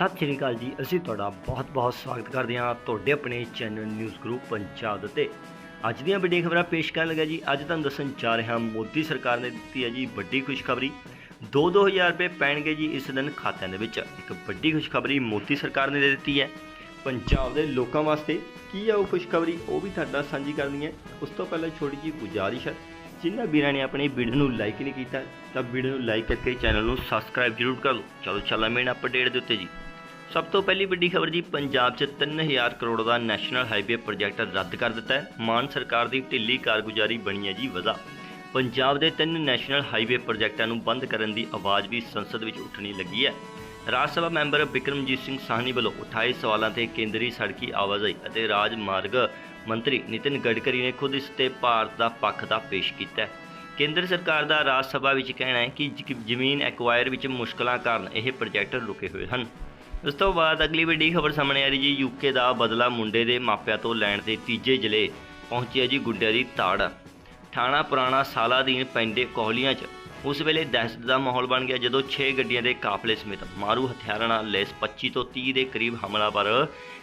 ਸਤਿ ਸ਼੍ਰੀ ਅਕਾਲ ਜੀ। ਅਸੀਂ ਤੁਹਾਡਾ ਬਹੁਤ-ਬਹੁਤ ਸਵਾਗਤ ਕਰਦੇ ਹਾਂ ਤੁਹਾਡੇ ਆਪਣੇ ਚੈਨਲ ਨਿਊਜ਼ ਗਰੁੱਪ ਪੰਜਾਬ ਦੇ ਉੱਤੇ ਅੱਜ ਦੀਆਂ ਵੱਡੀਆਂ ਖਬਰਾਂ ਪੇਸ਼ ਕਰਨ ਲੱਗਾ ਜੀ। ਅੱਜ ਤੁਹਾਨੂੰ ਦੱਸਣ ਜਾ ਰਿਹਾ ਮੋਦੀ ਸਰਕਾਰ ਨੇ ਦਿੱਤੀ ਹੈ ਜੀ ਵੱਡੀ ਖੁਸ਼ਖਬਰੀ। 2-2000 ਰੁਪਏ ਪੈਣਗੇ ਜੀ ਇਸ ਦਿਨ ਖਾਤਿਆਂ ਦੇ ਵਿੱਚ। ਇੱਕ ਵੱਡੀ ਖੁਸ਼ਖਬਰੀ ਮੋਦੀ ਸਰਕਾਰ ਨੇ ਦੇ ਦਿੱਤੀ ਹੈ। ਪੰਜਾਬ ਦੇ ਲੋਕਾਂ ਵਾਸਤੇ ਕੀ ਹੈ ਉਹ ਖੁਸ਼ਖਬਰੀ? ਉਹ ਵੀ ਤੁਹਾਡਾ ਸਾਂਝੀ ਕਰਨੀ ਹੈ। ਉਸ ਤੋਂ ਪਹਿਲਾਂ ਛੋਟੀ ਜਿਹੀ ਗੁਜ਼ਾਰਿਸ਼ ਹੈ। ਜਿਨ੍ਹਾਂ ਵੀਰਾਂ ਨੇ ਆਪਣੀ ਵੀਡੀਓ ਨੂੰ ਲਾਈਕ ਨਹੀਂ ਕੀਤਾ, ਤਾਂ ਵੀਡੀਓ ਨੂੰ ਲਾਈਕ ਕਰਕੇ ਚੈਨਲ ਨੂੰ ਸਬਸਕ੍ਰਾਈਬ ਜ਼ਰੂਰ ਕਰ ਲਓ। ਚਲੋ, ਚੱਲਾਂ ਮੇਨ ਅਪਡੇਟ ਦੇ ਉੱਤੇ ਜੀ। ਸਭ ਤੋਂ ਪਹਿਲੀ ਵੱਡੀ ਖਬਰ ਜੀ, ਪੰਜਾਬ 'ਚ 3000 ਕਰੋੜ ਦਾ ਨੈਸ਼ਨਲ ਹਾਈਵੇ ਪ੍ਰੋਜੈਕਟ ਰੱਦ ਕਰ ਦਿੱਤਾ ਹੈ। ਮਾਨ ਸਰਕਾਰ ਦੀ ਢਿੱਲੀ ਕਾਰਗੁਜ਼ਾਰੀ ਬਣੀ ਹੈ ਜੀ ਵਜ੍ਹਾ ਪੰਜਾਬ ਦੇ ਤਿੰਨ ਨੈਸ਼ਨਲ ਹਾਈਵੇ ਪ੍ਰੋਜੈਕਟਾਂ ਨੂੰ ਬੰਦ ਕਰਨ ਦੀ ਆਵਾਜ਼ ਵੀ ਸੰਸਦ ਵਿੱਚ ਉੱਠਣੀ ਲੱਗੀ ਹੈ। ਰਾਜ ਸਭਾ ਮੈਂਬਰ ਬਿਕਰਮਜੀਤ ਸਿੰਘ ਸਾਹਨੀ ਵੱਲੋਂ ਉਠਾਏ ਸਵਾਲਾਂ ਤੇ ਕੇਂਦਰੀ ਸੜਕੀ ਆਵਾਜਾਈ ਅਤੇ ਰਾਜ ਮਾਰਗ ਮੰਤਰੀ ਨਿਤਿਨ ਗਡਕਰੀ ਨੇ ਖੁਦ ਇਸ ਤੇ ਭਾਰਤ ਦਾ ਪੱਖ ਦਾ ਪੇਸ਼ ਕੀਤਾ ਹੈ। ਕੇਂਦਰ ਸਰਕਾਰ ਦਾ ਰਾਜ ਸਭਾ ਵਿੱਚ ਕਹਿਣਾ ਹੈ ਕਿ ਜ਼ਮੀਨ ਐਕਵਾਇਰ ਵਿੱਚ ਮੁਸ਼ਕਲਾਂ ਕਾਰਨ ਇਹ ਪ੍ਰੋਜੈਕਟ ਰੁਕੇ ਹੋਏ ਹਨ। ਉਸ ਤੋਂ ਬਾਅਦ ਅਗਲੀ ਵੱਡੀ ਖਬਰ ਸਾਹਮਣੇ ਆ ਰਹੀ ਜੀ ਯੂਕੇ ਦਾ ਬਦਲਾ ਮੁੰਡੇ ਦੇ ਮਾਪਿਆਂ ਤੋਂ ਲੈਣ ਦੇ ਤੀਜੇ ਜ਼ਿਲ੍ਹੇ ਪਹੁੰਚਿਆ ਜੀ ਗੁੱਡਿਆਂ ਦੀ ਤਾੜ। ਥਾਣਾ ਪੁਰਾਣਾ ਸਾਲਾਦੀਨ ਪੈਂਦੇ ਕੋਹਲੀਆਂ 'ਚ ਉਸ ਵੇਲੇ ਦਹਿਸ਼ਤ ਦਾ ਮਾਹੌਲ ਬਣ ਗਿਆ ਜਦੋਂ 6 ਗੱਡੀਆਂ ਦੇ ਕਾਫਲੇ ਸਮੇਤ ਮਾਰੂ ਹਥਿਆਰਾਂ ਨਾਲ ਲੈਸ 25 ਤੋਂ 30 ਦੇ ਕਰੀਬ ਹਮਲਾਵਰ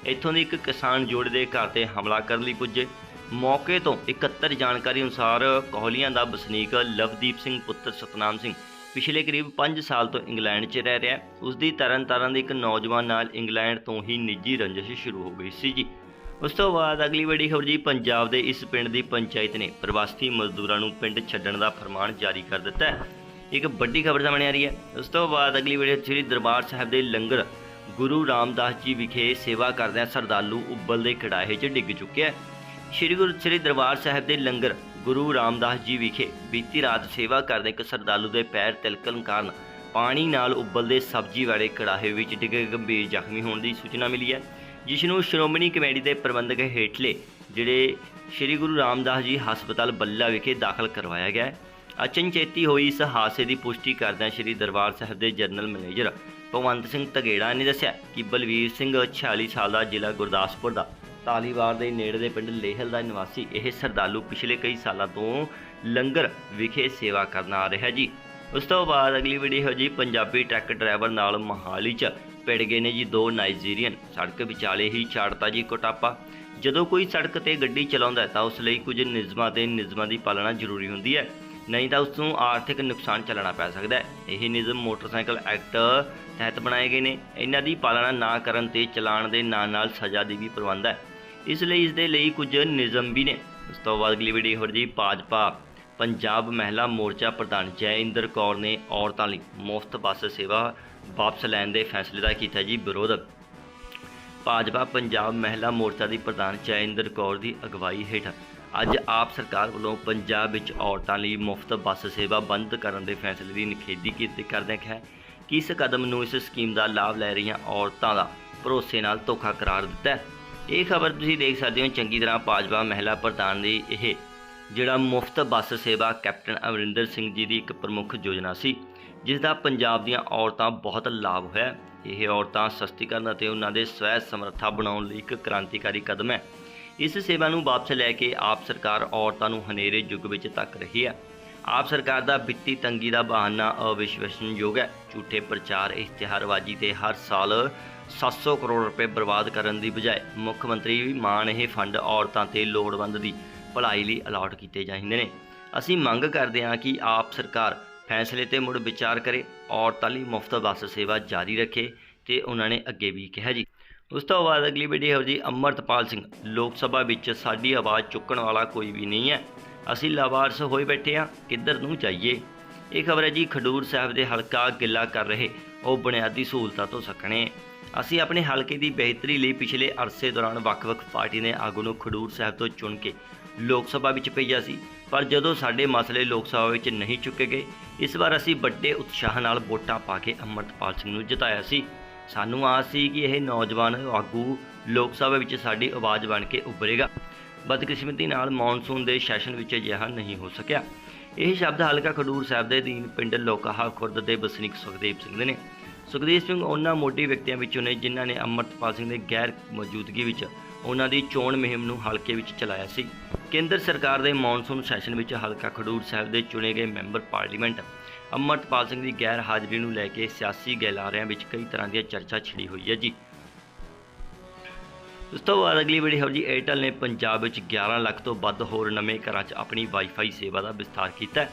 ਇੱਥੋਂ ਦੇ ਇੱਕ ਕਿਸਾਨ ਜੋੜੇ ਦੇ ਘਰ ਤੇ ਹਮਲਾ ਕਰਨ ਲਈ ਪੁੱਜੇ। ਮੌਕੇ ਤੋਂ 71 ਜਾਣਕਾਰੀ ਅਨੁਸਾਰ ਕੋਹਲੀਆਂ ਦਾ ਵਸਨੀਕ ਲਵਦੀਪ ਸਿੰਘ ਪੁੱਤਰ ਸਤਨਾਮ ਸਿੰਘ ਪਿਛਲੇ ਕਰੀਬ 5 ਸਾਲ ਤੋਂ ਇੰਗਲੈਂਡ 'ਚ ਰਹਿ ਰਿਹਾ ਹੈ ਉਸ ਦੀ ਤਰਨਤਾਰਨ ਦੇ ਇੱਕ ਨੌਜਵਾਨ ਨਾਲ ਇੰਗਲੈਂਡ ਤੋਂ ਹੀ ਨਿੱਜੀ ਰੰਜਿਸ਼ ਸ਼ੁਰੂ ਹੋ ਗਈ ਸੀ ਜੀ। ਉਸ ਤੋਂ ਬਾਅਦ ਅਗਲੀ ਵੱਡੀ ਖਬਰ ਜੀ, ਪੰਜਾਬ ਦੇ ਇਸ ਪਿੰਡ ਦੀ ਪੰਚਾਇਤ ਨੇ ਪ੍ਰਵਾਸੀ ਮਜ਼ਦੂਰਾਂ ਨੂੰ ਪਿੰਡ ਛੱਡਣ ਦਾ ਫਰਮਾਨ ਜਾਰੀ ਕਰ ਦਿੱਤਾ ਹੈ। ਇੱਕ ਵੱਡੀ ਖਬਰ ਸਾਹਮਣੇ ਆ ਰਹੀ ਹੈ। ਉਸ ਤੋਂ ਬਾਅਦ ਅਗਲੀ ਵੀਡੀਓ ਸ੍ਰੀ ਦਰਬਾਰ ਸਾਹਿਬ ਦੇ ਲੰਗਰ ਗੁਰੂ ਰਾਮਦਾਸ ਜੀ ਵਿਖੇ ਸੇਵਾ ਕਰਦਿਆਂ ਸਰਦਾਲੂ ਉੱਬਲ ਦੇ ਕੜਾਹੇ 'ਚ ਡਿੱਗ ਚੁੱਕਿਆ ਸ਼੍ਰੀ ਗੁਰੂ, ਸ੍ਰੀ ਦਰਬਾਰ ਸਾਹਿਬ ਦੇ ਲੰਗਰ ਗੁਰੂ ਰਾਮਦਾਸ ਜੀ ਵਿਖੇ ਬੀਤੀ ਰਾਤ ਸੇਵਾ ਕਰਦੇ ਇੱਕ ਸਰਦਾਲੂ ਦੇ ਪੈਰ ਤਿਲਕਣ ਕਾਰਨ ਪਾਣੀ ਨਾਲ ਉਬਲਦੇ ਸਬਜ਼ੀ ਵਾਲੇ ਕੜਾਹੇ ਵਿੱਚ ਡਿੱਗੇ ਗੰਭੀਰ ਜ਼ਖਮੀ ਹੋਣ ਦੀ ਸੂਚਨਾ ਮਿਲੀ ਹੈ, ਜਿਸ ਨੂੰ ਸ਼੍ਰੋਮਣੀ ਕਮੇਟੀ ਦੇ ਪ੍ਰਬੰਧਕ ਹੇਠਲੇ ਜਿਹੜੇ ਸ਼੍ਰੀ ਗੁਰੂ ਰਾਮਦਾਸ ਜੀ ਹਸਪਤਾਲ ਬੱਲਾ ਵਿਖੇ ਦਾਖਲ ਕਰਵਾਇਆ ਗਿਆ ਹੈ। ਅਚਨਚੇਤੀ ਹੋਈ ਇਸ ਹਾਦਸੇ ਦੀ ਪੁਸ਼ਟੀ ਕਰਦਿਆਂ ਸ਼੍ਰੀ ਦਰਬਾਰ ਸਾਹਿਬ ਦੇ ਜਨਰਲ ਮੈਨੇਜਰ ਭਗਵੰਤ ਸਿੰਘ ਤਗੇੜਾ ਨੇ ਦੱਸਿਆ ਕਿ ਬਲਵੀਰ ਸਿੰਘ 46 ਸਾਲ ਦਾ ਜ਼ਿਲ੍ਹਾ ਗੁਰਦਾਸਪੁਰ ਦਾ ਤਾਲੀਵਾਰ ਦੇ ਨੇੜੇ ਦੇ ਪਿੰਡ ਲੇਹਲ ਦਾ ਨਿਵਾਸੀ ਇਹ ਸਰਦਾਲੂ ਪਿਛਲੇ ਕਈ ਸਾਲਾਂ ਤੋਂ ਲੰਗਰ ਵਿਖੇ ਸੇਵਾ ਕਰਨ ਆ ਰਿਹਾ ਜੀ। ਉਸ ਤੋਂ ਬਾਅਦ ਅਗਲੀ ਵੀਡੀਓ ਹੈ ਜੀ ਪੰਜਾਬੀ ਟਰੱਕ ਡਰਾਈਵਰ ਨਾਲ ਮਹਾਲੀ 'ਚ ਭਿੜ ਗਏ ਨੇ ਜੀ ਦੋ ਨਾਈਜੀਰੀਅਨ। ਸੜਕ ਵਿਚਾਲੇ ਹੀ ਛਾੜਤਾ ਜੀ ਕੋਟਾਪਾ। ਜਦੋਂ ਕੋਈ ਸੜਕ ਤੇ ਗੱਡੀ ਚਲਾਉਂਦਾ ਤਾਂ ਉਸ ਲਈ ਕੁਝ ਨਿਯਮਾਂ ਤੇ ਨਿਯਮਾਂ ਦੀ ਪਾਲਣਾ ਜ਼ਰੂਰੀ ਹੁੰਦੀ ਹੈ। ਨਹੀਂ ਤਾਂ ਉਸ ਨੂੰ ਆਰਥਿਕ ਨੁਕਸਾਨ ਚੱਲਣਾ ਪੈ ਸਕਦਾ ਹੈ। ਇਹ ਨਿਯਮ ਮੋਟਰਸਾਈਕਲ ਐਕਟ ਤਹਿਤ ਬਣਾਏ ਗਏ ਨੇ। ਇਹਨਾਂ ਦੀ ਪਾਲਣਾ ਨਾ ਕਰਨ ਤੇ ਚਲਾਨ ਦੇ ਨਾਲ ਨਾਲ ਸਜ਼ਾ ਦੀ ਵੀ ਪ੍ਰਬੰਧ ਹੈ। ਇਸ ਲਈ ਇਸ ਦੇ ਲਈ ਕੁਝ ਨਿਯਮ ਵੀ ਨੇ। ਉਸ ਤੋਂ ਬਾਅਦ ਅਗਲੀ ਵੀਡੀਓ ਹੋਰ ਜੀ, ਭਾਜਪਾ ਪੰਜਾਬ ਮਹਿਲਾ ਮੋਰਚਾ ਪ੍ਰਧਾਨ ਜੈਇੰਦਰ ਕੌਰ ਨੇ ਔਰਤਾਂ ਲਈ ਮੁਫਤ ਬੱਸ ਸੇਵਾ ਵਾਪਸ ਲੈਣ ਦੇ ਫੈਸਲੇ ਦਾ ਕੀਤਾ ਜੀ ਵਿਰੋਧ। ਭਾਜਪਾ ਪੰਜਾਬ ਮਹਿਲਾ ਮੋਰਚਾ ਦੀ ਪ੍ਰਧਾਨ ਜੈਇੰਦਰ ਕੌਰ ਦੀ ਅਗਵਾਈ ਹੇਠ ਅੱਜ ਆਪ ਸਰਕਾਰ ਵੱਲੋਂ ਪੰਜਾਬ ਵਿੱਚ ਔਰਤਾਂ ਲਈ ਮੁਫਤ ਬੱਸ ਸੇਵਾ ਬੰਦ ਕਰਨ ਦੇ ਫੈਸਲੇ ਦੀ ਨਿਖੇਧੀ ਕੀਤੀ ਕਰਦਿਆਂ ਕਿਹਾ ਕਿ ਇਸ ਕਦਮ ਨੂੰ ਇਸ ਸਕੀਮ ਦਾ ਲਾਭ ਲੈ ਰਹੀਆਂ ਔਰਤਾਂ ਦਾ ਭਰੋਸੇ ਨਾਲ ਧੋਖਾ ਕਰਾਰ ਦਿੱਤਾ ਹੈ। ਇਹ ਖਬਰ ਤੁਸੀਂ ਦੇਖ ਸਕਦੇ ਹੋ ਚੰਗੀ ਤਰ੍ਹਾਂ ਭਾਜਪਾ ਮਹਿਲਾ ਪ੍ਰਧਾਨ ਦੀ ਇਹ, ਜਿਹੜਾ ਮੁਫਤ ਬੱਸ ਸੇਵਾ ਕੈਪਟਨ ਅਮਰਿੰਦਰ ਸਿੰਘ ਜੀ ਦੀ ਇੱਕ ਪ੍ਰਮੁੱਖ ਯੋਜਨਾ ਸੀ ਜਿਸ ਦਾ ਪੰਜਾਬ ਦੀਆਂ ਔਰਤਾਂ ਬਹੁਤ ਲਾਭ ਹੋਇਆ ਇਹ ਔਰਤਾਂ ਸਸਤੀਕਰਨ ਅਤੇ ਉਹਨਾਂ ਦੇ ਸਵੈ ਸਮਰੱਥਾ ਬਣਾਉਣ ਲਈ ਇੱਕ ਕ੍ਰਾਂਤੀਕਾਰੀ ਕਦਮ ਹੈ। ਇਸ ਸੇਵਾ ਨੂੰ ਵਾਪਸ ਲੈ ਕੇ ਆਪ ਸਰਕਾਰ ਔਰਤਾਂ ਨੂੰ ਹਨੇਰੇ ਯੁੱਗ ਵਿੱਚ ਤੱਕ ਰਹੀ ਹੈ। ਆਪ ਸਰਕਾਰ ਦਾ ਵਿੱਤੀ ਤੰਗੀ ਦਾ ਬਹਾਨਾ ਅਵਿਸ਼ਵਸਨਯੋਗ ਹੈ। ਝੂਠੇ ਪ੍ਰਚਾਰ, ਇਸ਼ਤਿਹਾਰਬਾਜ਼ੀ ਤੇ ਹਰ ਸਾਲ 700 ਕਰੋੜ ਰੁਪਏ ਬਰਬਾਦ ਕਰਨ ਦੀ ਬਜਾਏ ਮੁੱਖ ਮੰਤਰੀ ਮਾਨ ਇਹ ਫੰਡ ਔਰਤਾਂ ਤੇ ਲੋੜਵੰਦ ਦੀ ਭਲਾਈ ਲਈ ਅਲਾਟ ਕੀਤੇ ਜਾਂਦੇ ਨੇ। ਅਸੀਂ ਮੰਗ ਕਰਦੇ ਹਾਂ ਕਿ ਆਪ ਸਰਕਾਰ ਫੈਸਲੇ ਤੇ ਮੁੜ ਵਿਚਾਰ ਕਰੇ, ਔਰਤਾਂ ਲਈ ਮੁਫਤ ਬੱਸ ਸੇਵਾ ਜਾਰੀ ਰੱਖੇ ਤੇ ਉਹਨਾਂ ਨੇ ਅੱਗੇ ਵੀ ਕਿਹਾ ਜੀ। ਉਸ ਤੋਂ ਬਾਅਦ ਅਗਲੀ ਵੀਡੀਓ ਹੈ ਜੀ, ਅਮਰਤਪਾਲ ਸਿੰਘ, ਲੋਕ ਸਭਾ ਵਿੱਚ ਸਾਡੀ ਆਵਾਜ਼ ਚੁੱਕਣ ਵਾਲਾ ਕੋਈ ਵੀ ਨਹੀਂ ਹੈ। ਅਸੀਂ ਲਾਵਾਰਸ ਹੋਏ ਬੈਠੇ ਹਾਂ, ਕਿੱਧਰ ਨੂੰ ਜਾਈਏ? ਇਹ ਖਬਰ ਹੈ ਜੀ, ਖਡੂਰ ਸਾਹਿਬ ਦੇ ਹਲਕਾ ਗਿੱਲਾ ਕਰ ਰਹੇ ਉਹ ਬੁਨਿਆਦੀ ਸਹੂਲਤਾਂ ਤੋਂ ਸਕਣੇ। ਅਸੀਂ ਆਪਣੇ ਹਲਕੇ ਦੀ ਬਿਹਤਰੀ ਲਈ ਪਿਛਲੇ ਅਰਸੇ ਦੌਰਾਨ ਵੱਖ-ਵੱਖ ਪਾਰਟੀ ਨੇ ਆਗੂ ਨੂੰ ਖਡੂਰ ਸਾਹਿਬ ਤੋਂ ਚੁਣ ਕੇ ਲੋਕ ਸਭਾ ਵਿੱਚ ਭੇਜਿਆ ਸੀ। ਪਰ ਜਦੋਂ ਸਾਡੇ ਮਸਲੇ ਲੋਕ ਸਭਾ ਵਿੱਚ ਨਹੀਂ ਚੁੱਕੇ ਗਏ, ਇਸ ਵਾਰ ਅਸੀਂ ਵੱਡੇ ਉਤਸ਼ਾਹ ਨਾਲ ਵੋਟਾਂ ਪਾ ਕੇ ਅਮਰਤਪਾਲ ਸਿੰਘ ਨੂੰ ਜਿਤਾਇਆ ਸੀ। ਸਾਨੂੰ ਆਸ ਸੀ ਕਿ ਇਹ ਨੌਜਵਾਨ ਆਗੂ ਲੋਕ ਸਭਾ ਵਿੱਚ ਸਾਡੀ ਆਵਾਜ਼ ਬਣ ਕੇ ਉੱਭਰੇਗਾ। ਬਦਕਿਸਮਤੀ ਨਾਲ ਮੌਨਸੂਨ ਦੇ ਸੈਸ਼ਨ ਵਿੱਚ ਅਜਿਹਾ ਨਹੀਂ ਹੋ ਸਕਿਆ। ਇਹ ਸ਼ਬਦ ਹਲਕਾ ਖਡੂਰ ਸਾਹਿਬ ਦੇ ਦੀਨ ਪਿੰਡ ਲੋਕਾਹਾ ਖੁਰਦ ਦੇ ਵਸਨੀਕ ਸੁਖਦੇਵ ਸਿੰਘ ਦੇ ਨੇ। ਸੁਖਦੇਵ ਸਿੰਘ ਉਹਨਾਂ ਮੋਢੀ ਵਿਅਕਤੀਆਂ ਵਿੱਚੋਂ ਨੇ ਜਿਨ੍ਹਾਂ ਨੇ ਅਮਰਤਪਾਲ ਸਿੰਘ ਦੇ ਗੈਰ ਮੌਜੂਦਗੀ ਵਿੱਚ ਉਹਨਾਂ ਦੀ ਚੋਣ ਮੁਹਿੰਮ ਨੂੰ ਹਲਕੇ ਵਿੱਚ ਚਲਾਇਆ ਸੀ। ਕੇਂਦਰ ਸਰਕਾਰ ਦੇ ਮੌਨਸੂਨ ਸੈਸ਼ਨ ਵਿੱਚ ਹਲਕਾ ਖਡੂਰ ਸਾਹਿਬ ਦੇ ਚੁਣੇ ਗਏ ਮੈਂਬਰ ਪਾਰਲੀਮੈਂਟ ਅਮਰਤਪਾਲ ਸਿੰਘ ਦੀ ਗੈਰ ਹਾਜ਼ਰੀ ਨੂੰ ਲੈ ਕੇ ਸਿਆਸੀ ਗੈਲਾਰਿਆਂ ਵਿੱਚ ਕਈ ਤਰ੍ਹਾਂ ਦੀਆਂ ਚਰਚਾ ਛਿੜੀ ਹੋਈ ਹੈ ਜੀ। ਉਸ ਤੋਂ ਬਾਅਦ ਅਗਲੀ ਵੀਡੀਓ ਖਬਰ ਜੀ ਏਅਰਟੈਲ ਨੇ ਪੰਜਾਬ ਵਿੱਚ 11 ਲੱਖ ਤੋਂ ਵੱਧ ਹੋਰ ਨਵੇਂ ਘਰਾਂ 'ਚ ਆਪਣੀ ਵਾਈਫਾਈ ਸੇਵਾ ਦਾ ਵਿਸਥਾਰ ਕੀਤਾ ਹੈ।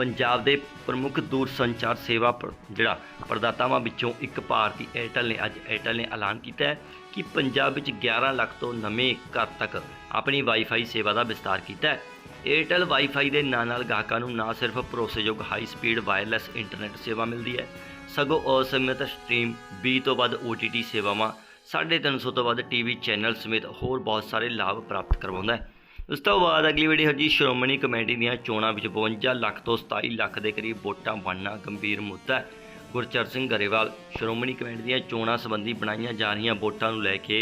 ਪੰਜਾਬ ਦੇ ਪ੍ਰਮੁੱਖ ਦੂਰ ਸੰਚਾਰ ਸੇਵਾ ਜਿਹੜਾ ਪ੍ਰਦਾਤਾਵਾਂ ਵਿੱਚੋਂ ਇੱਕ ਭਾਰਤੀ ਏਅਰਟੈਲ ਨੇ ਅੱਜ ਏਅਰਟੈਲ ਨੇ ਐਲਾਨ ਕੀਤਾ ਹੈ ਕਿ ਪੰਜਾਬ ਵਿੱਚ 11 ਲੱਖ ਤੋਂ ਨਵੇਂ ਘਰ ਤੱਕ ਆਪਣੀ ਵਾਈਫਾਈ ਸੇਵਾ ਦਾ ਵਿਸਤਾਰ ਕੀਤਾ ਹੈ। ਏਅਰਟੈਲ ਵਾਈਫਾਈ ਦੇ ਨਾਲ ਨਾਲ ਗਾਹਕਾਂ ਨੂੰ ਨਾ ਸਿਰਫ ਭਰੋਸੇਯੋਗ ਹਾਈ ਸਪੀਡ ਵਾਇਰਲੈਸ ਇੰਟਰਨੈਟ ਸੇਵਾ ਮਿਲਦੀ ਹੈ, ਸਗੋਂ ਅਸਮਿਤ ਸਟ੍ਰੀਮ 20 ਤੋਂ ਵੱਧ OTT ਸੇਵਾਵਾਂ 350 ਤੋਂ ਵੱਧ ਟੀਵੀ ਚੈਨਲ ਸਮੇਤ ਹੋਰ ਬਹੁਤ ਸਾਰੇ ਲਾਭ ਪ੍ਰਾਪਤ ਕਰਵਾਉਂਦਾ ਹੈ। ਉਸ ਤੋਂ ਬਾਅਦ ਅਗਲੀ ਵੀਡੀਓ ਹੈ ਜੀ ਸ਼੍ਰੋਮਣੀ ਕਮੇਟੀ ਦੀਆਂ ਚੋਣਾਂ ਵਿੱਚ 52 ਲੱਖ ਤੋਂ 27 ਲੱਖ ਦੇ ਕਰੀਬ ਵੋਟਾਂ ਬਣਨਾ ਗੰਭੀਰ ਮੁੱਦਾ ਹੈ। ਗੁਰਚਰਨ ਸਿੰਘ ਗਰੇਵਾਲ, ਸ਼੍ਰੋਮਣੀ ਕਮੇਟੀ ਦੀਆਂ ਚੋਣਾਂ ਸੰਬੰਧੀ ਬਣਾਈਆਂ ਜਾ ਰਹੀਆਂ ਵੋਟਾਂ ਨੂੰ ਲੈ ਕੇ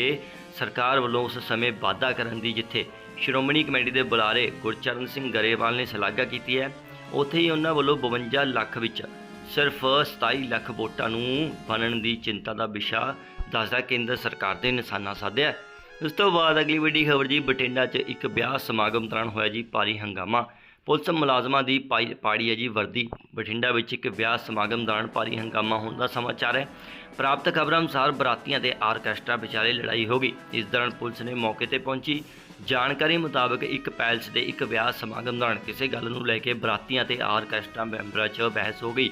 ਸਰਕਾਰ ਵੱਲੋਂ ਉਸ ਸਮੇਂ ਵਾਅਦਾ ਕਰਨ ਦੀ ਜਿੱਥੇ ਸ਼੍ਰੋਮਣੀ ਕਮੇਟੀ ਦੇ ਬੁਲਾਰੇ ਗੁਰਚਰਨ ਸਿੰਘ ਗਰੇਵਾਲ ਨੇ ਸ਼ਲਾਘਾ ਕੀਤੀ ਹੈ, ਉੱਥੇ ਹੀ ਉਹਨਾਂ ਵੱਲੋਂ 52 ਲੱਖ ਵਿੱਚ ਸਿਰਫ 27 ਲੱਖ ਵੋਟਾਂ ਨੂੰ ਬਣਨ ਦੀ ਚਿੰਤਾ ਦਾ ਵਿਸ਼ਾ ਦੱਸਦਾ ਕੇਂਦਰ ਸਰਕਾਰ ਦੇ ਨਿਸ਼ਾਨਾ ਸਾਧਿਆ ਉਸ ਤੋਂ ਬਾਅਦ ਅਗਲੀ ਵੱਡੀ ਖਬਰ ਜੀ, ਬਠਿੰਡਾ 'ਚ ਇੱਕ ਵਿਆਹ ਸਮਾਗਮ ਦੌਰਾਨ ਹੋਇਆ ਜੀ, ਭਾਰੀ ਹੰਗਾਮਾ। ਪੁਲਿਸ ਮੁਲਾਜ਼ਮਾਂ ਦੀ ਪਾਈ- ਪਾੜੀ ਹੈ ਜੀ, ਵਰਦੀ। ਬਠਿੰਡਾ ਵਿੱਚ ਇੱਕ ਵਿਆਹ ਸਮਾਗਮ ਦੌਰਾਨ ਭਾਰੀ ਹੰਗਾਮਾ ਹੋਣ ਦਾ ਸਮਾਚਾਰ ਹੈ। ਪ੍ਰਾਪਤ ਖਬਰਾਂ ਅਨੁਸਾਰ ਬਰਾਤੀਆਂ ਤੇ ਆਰਕੈਸਟਰਾ ਵਿਚਾਲੇ ਲੜਾਈ ਹੋ ਗਈ। ਇਸ ਦੌਰਾਨ ਪੁਲਿਸ ਨੇ ਮੌਕੇ ਤੇ ਪਹੁੰਚੀ। ਜਾਣਕਾਰੀ ਮੁਤਾਬਕ ਇੱਕ ਪੈਲਸ ਦੇ ਇੱਕ ਵਿਆਹ ਸਮਾਗਮ ਦੌਰਾਨ ਕਿਸੇ ਗੱਲ ਨੂੰ ਲੈ ਕੇ ਬਰਾਤੀਆਂ ਤੇ ਆਰਕੈਸਟਰਾ ਮੈਂਬਰਾਂ 'ਚ ਬਹਿਸ ਹੋ ਗਈ।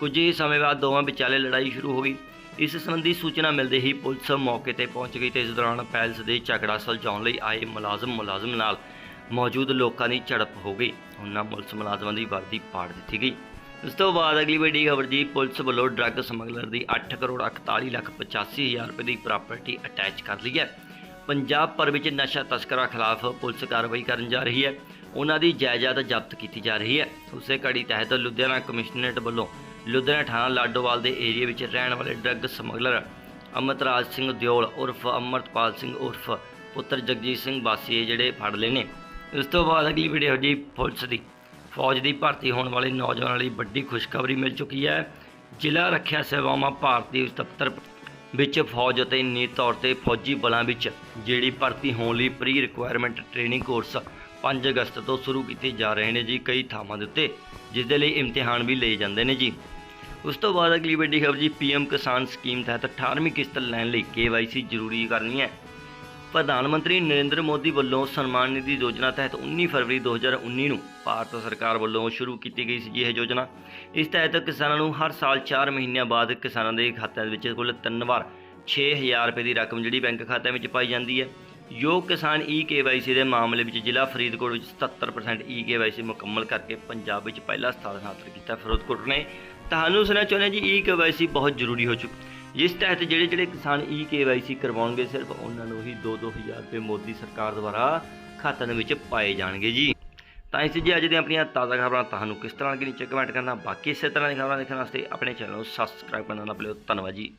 ਕੁਝ ਹੀ ਸਮੇਂ ਬਾਅਦ ਦੋਵਾਂ ਵਿਚਾਲੇ ਲੜਾਈ ਸ਼ੁਰੂ ਹੋ ਗਈ। ਇਸ ਸੰਬੰਧੀ ਸੂਚਨਾ ਮਿਲਦੇ ਹੀ ਪੁਲਿਸ ਮੌਕੇ ਤੇ ਪਹੁੰਚ ਗਈ ਤੇ ਇਸ ਦੌਰਾਨ ਪੈਲਸ ਦੇ ਝਗੜਾ ਸੁਲਝਾਉਣ ਲਈ ਆਏ ਮੁਲਾਜ਼ਮ ਮੁਲਾਜ਼ਮ ਨਾਲ ਮੌਜੂਦ ਲੋਕਾਂ ਦੀ ਝੜਪ ਹੋ ਗਈ। ਉਹਨਾਂ ਪੁਲਿਸ ਮੁਲਾਜ਼ਮਾਂ ਦੀ ਵਰਦੀ ਪਾੜ ਦਿੱਤੀ ਗਈ। ਇਸ ਤੋਂ ਬਾਅਦ ਅਗਲੀ ਵੱਡੀ ਖਬਰ ਜੀ, ਪੁਲਿਸ ਵੱਲੋਂ ਡਰੱਗ ਸਮਗਲਰ ਦੀ 8 ਕਰੋੜ 41 ਲੱਖ 85 ਹਜ਼ਾਰ ਰੁਪਏ ਦੀ ਪ੍ਰਾਪਰਟੀ ਅਟੈਚ ਕਰ ਲਈ ਹੈ। ਪੰਜਾਬ ਭਰ ਵਿੱਚ ਨਸ਼ਾ ਤਸਕਰਾਂ ਖਿਲਾਫ ਪੁਲਿਸ ਕਾਰਵਾਈ ਕਰਨ ਜਾ ਰਹੀ ਹੈ। ਉਹਨਾਂ ਦੀ ਜਾਇਦਾਦ ਜ਼ਬਤ ਕੀਤੀ ਜਾ ਰਹੀ ਹੈ। ਉਸੇ ਕੜੀ ਤਹਿਤ ਲੁਧਿਆਣਾ ਕਮਿਸ਼ਨਰੇਟ ਵੱਲੋਂ ਲੁਧਿਆਣਾ ਥਾਣਾ ਲਾਡੋਵਾਲ ਦੇ ਏਰੀਆ ਵਿੱਚ ਰਹਿਣ ਵਾਲੇ ਡਰੱਗ ਸਮਗਲਰ ਅਮਰਤਰਾਜ ਸਿੰਘ ਦਿਓਲ ਉਰਫ ਅਮਰਤਪਾਲ ਸਿੰਘ ਉਰਫ ਪੁੱਤਰ ਜਗਜੀਤ ਸਿੰਘ ਬਾਸੀ ਜਿਹੜੇ ਫੜ ਲਏ ਨੇ। ਇਸ ਤੋਂ ਬਾਅਦ ਅਗਲੀ ਵੀਡੀਓ ਜੀ ਪੁਲਿਸ ਦੀ। ਫੌਜ ਦੀ ਭਰਤੀ ਹੋਣ ਵਾਲੇ ਨੌਜਵਾਨਾਂ ਲਈ ਵੱਡੀ ਖੁਸ਼ਖਬਰੀ ਮਿਲ ਚੁੱਕੀ ਹੈ। ਜ਼ਿਲ੍ਹਾ ਰੱਖਿਆ ਸੇਵਾਵਾਂ ਭਾਰਤੀ ਦਫ਼ਤਰ ਵਿੱਚ ਫੌਜ ਅਤੇ ਨੀਤ ਤੌਰ ਤੇ ਫੌਜੀ ਬਲਾਂ ਵਿੱਚ ਜਿਹੜੀ ਭਰਤੀ ਹੋਣ ਲਈ ਪ੍ਰੀ ਰਿਕੁਆਇਰਮੈਂਟ ਟ੍ਰੇਨਿੰਗ ਕੋਰਸ 5 ਅਗਸਤ ਤੋਂ ਸ਼ੁਰੂ ਕੀਤੇ ਜਾ ਰਹੇ ਨੇ ਜੀ ਕਈ ਥਾਵਾਂ ਦੇ ਉੱਤੇ, ਜਿਸ ਦੇ ਲਈ ਇਮਤਿਹਾਨ ਵੀ ਲਏ ਜਾਂਦੇ ਨੇ ਜੀ। ਉਸ ਤੋਂ ਬਾਅਦ ਅਗਲੀ ਵੱਡੀ ਖਬਰ ਜੀ ਪੀਐਮ ਕਿਸਾਨ ਸਕੀਮ ਤਹਿਤ 18ਵੀਂ ਕਿਸ਼ਤ ਲੈਣ ਲਈ KYC ਜ਼ਰੂਰੀ ਕਰਨੀ ਹੈ। ਪ੍ਰਧਾਨ ਮੰਤਰੀ ਨਰਿੰਦਰ ਮੋਦੀ ਵੱਲੋਂ ਸਨਮਾਨ ਨਿਧੀ ਯੋਜਨਾ ਤਹਿਤ 19 ਫਰਵਰੀ 2019 ਨੂੰ ਭਾਰਤ ਸਰਕਾਰ ਵੱਲੋਂ ਸ਼ੁਰੂ ਕੀਤੀ ਗਈ ਸੀ ਇਹ ਯੋਜਨਾ। ਇਸ ਤਹਿਤ ਕਿਸਾਨਾਂ ਨੂੰ ਹਰ ਸਾਲ 4 ਮਹੀਨਿਆਂ ਬਾਅਦ ਕਿਸਾਨਾਂ ਦੇ ਖਾਤਿਆਂ ਵਿੱਚ ਕੁੱਲ ਤਿੰਨ ਵਾਰ 6000 ਰੁਪਏ ਦੀ ਰਕਮ ਜਿਹੜੀ ਬੈਂਕ ਖਾਤਿਆਂ ਵਿੱਚ ਪਾਈ ਜਾਂਦੀ ਹੈ। ਯੋਗ ਕਿਸਾਨ ਈ KYC ਦੇ ਮਾਮਲੇ ਵਿੱਚ ਜ਼ਿਲ੍ਹਾ ਫਰੀਦਕੋਟ ਵਿੱਚ 77% ਈ KYC ਮੁਕੰਮਲ ਕਰਕੇ ਪੰਜਾਬ ਵਿੱਚ ਪਹਿਲਾ ਸਥਾਨ ਹਾਸਲ ਕੀਤਾ। ਫਰੀਦਕੋਟ ਨੇ ਤੁਹਾਨੂੰ ਸੁਣਨਾ ਚਾਹੁੰਦੇ ਜੀ ਈ KYC ਬਹੁਤ ਜ਼ਰੂਰੀ ਹੋ ਚੁੱਕੀ ਜਿਸ ਤਹਿਤ ਜਿਹੜੇ ਜਿਹੜੇ ਕਿਸਾਨ ਈ KYC ਕਰਵਾਉਣਗੇ, ਸਿਰਫ ਉਹਨਾਂ ਨੂੰ ਹੀ 2-2000 ਰੁਪਏ ਮੋਦੀ ਸਰਕਾਰ ਦੁਆਰਾ ਖਾਤਿਆਂ ਦੇ ਵਿੱਚ ਪਾਏ ਜਾਣਗੇ ਜੀ। ਤਾਂ ਇਸ ਜੀ ਅੱਜ ਦੀਆਂ ਆਪਣੀਆਂ ਤਾਜ਼ਾ ਖਬਰਾਂ ਤੁਹਾਨੂੰ ਕਿਸ ਤਰ੍ਹਾਂ ਲੱਗੀ ਨੀਚੇ ਕਮੈਂਟ ਕਰਨਾ, ਬਾਕੀ ਇਸੇ ਤਰ੍ਹਾਂ ਦੀਆਂ ਖਬਰਾਂ ਦੇਖਣ ਵਾਸਤੇ ਆਪਣੇ ਚੈਨਲ ਨੂੰ ਸਬਸਕ੍ਰਾਈਬ ਕਰਨਾ ਨਾ ਭੁੱਲਿਓ। ਧੰਨਵਾਦ ਜੀ।